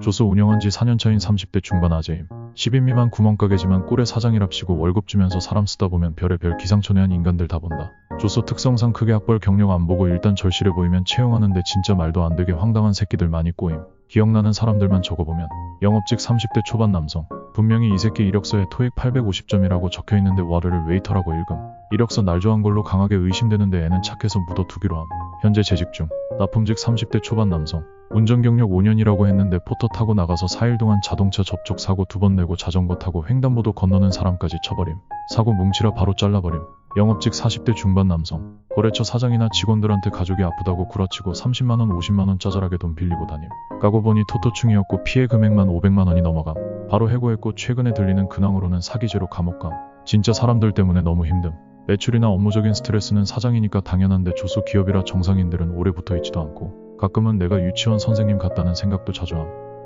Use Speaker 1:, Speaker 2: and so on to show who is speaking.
Speaker 1: 조소 운영한 지 4년차인 30대 중반 아재임. 10인 미만 구멍가게지만 꼴의 사장이랍시고 월급 주면서 사람 쓰다 보면 별의별 기상천외한 인간들 다 본다. 조소 특성상 크게 학벌 경력 안 보고 일단 절실해 보이면 채용하는데 진짜 말도 안 되게 황당한 새끼들 많이 꼬임. 기억나는 사람들만 적어보면 영업직 30대 초반 남성. 분명히 이 새끼 이력서에 토익 850점이라고 적혀있는데 와르를 웨이터라고 읽음. 이력서 날조한 걸로 강하게 의심되는데 애는 착해서 묻어두기로 함. 현재 재직 중. 납품직 30대 초반 남성. 운전 경력 5년이라고 했는데 포터 타고 나가서 4일 동안 자동차 접촉 사고 두 번 내고 자전거 타고 횡단보도 건너는 사람까지 쳐버림. 사고 뭉치라 바로 잘라버림. 영업직 40대 중반 남성. 거래처 사장이나 직원들한테 가족이 아프다고 구라치고 30만원 50만원 짜잘하게 돈 빌리고 다님. 까고 보니 토토충이었고 피해 금액만 500만원이 넘어감. 바로 해고했고 최근에 들리는 근황으로는 사기죄로 감옥감. 진짜 사람들 때문에 너무 힘듦. 매출이나 업무적인 스트레스는 사장이니까 당연한데 조소 기업이라 정상인들은 오래 붙어 있지도 않고 가끔은 내가 유치원 선생님 같다는 생각도 자주 함.